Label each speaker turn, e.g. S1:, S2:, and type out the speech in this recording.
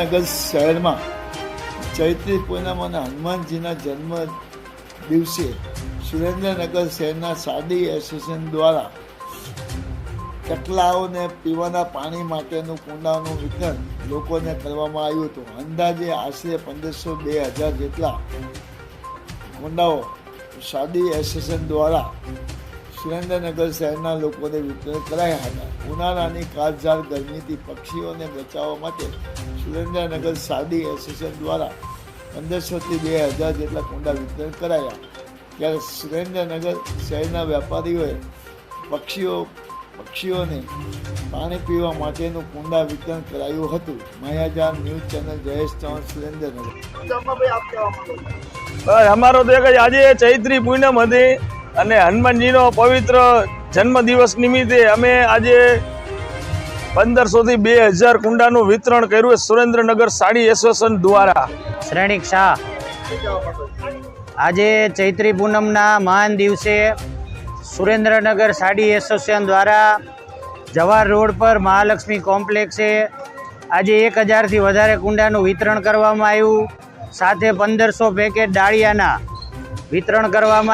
S1: શહેરમાં ચૈત્રી પૂનમ અને હનુમાનજીના જન્મ દિવસે સુરેન્દ્રનગર શહેરના સાદી એસોસિએશન દ્વારા કટલાઓને પીવાના પાણી માટેનું કુંડાનું વિતરણ લોકોને કરવામાં આવ્યું હતું. અંદાજે આશરે પંદરસો બે હજાર જેટલા કુંડાઓ સાદી એસોસિએશન દ્વારા સુરેન્દ્રનગર શહેરના લોકોને વિતરણ કરાયા હતા. ઉનાળાની કાળઝાળ ગરમીથી પક્ષીઓને બચાવવા માટે સુરેન્દ્રનગર સાદી એસોસિએશન દ્વારા પંદરસોથી બે હજાર જેટલા કુંડા વિતરણ કરાયા. ત્યારે સુરેન્દ્રનગર શહેરના વેપારીઓએ પક્ષીઓ પક્ષીઓને પાણી પીવા માટેનું કુંડા વિતરણ કરાયું હતું. Mayajan news channel Jayesh Chauhan Surendranagar.
S2: અમારો તો એક જ આજે ચૈત્રી પૂનમ હતી. અને હનુમાનજીનો પવિત્ર જન્મદિવસ નિમિત્તે અમે આજે પંદરસોથી બે હજાર કુંડાનું વિતરણ કર્યું સુરેન્દ્રનગર સાડી એસોસિએશન દ્વારા.
S3: શ્રેણિક શાહ, આજે ચૈત્રી પૂનમના મહાન દિવસે સુરેન્દ્રનગર સાડી એસોસિએશન દ્વારા જવાહર રોડ પર મહાલક્ષ્મી કોમ્પ્લેક્સે આજે એક હજારથી વધારે કુંડાનું વિતરણ કરવામાં આવ્યું. સાથે પંદરસો પેકેટ ડાળિયાના વિતરણ કરવામાં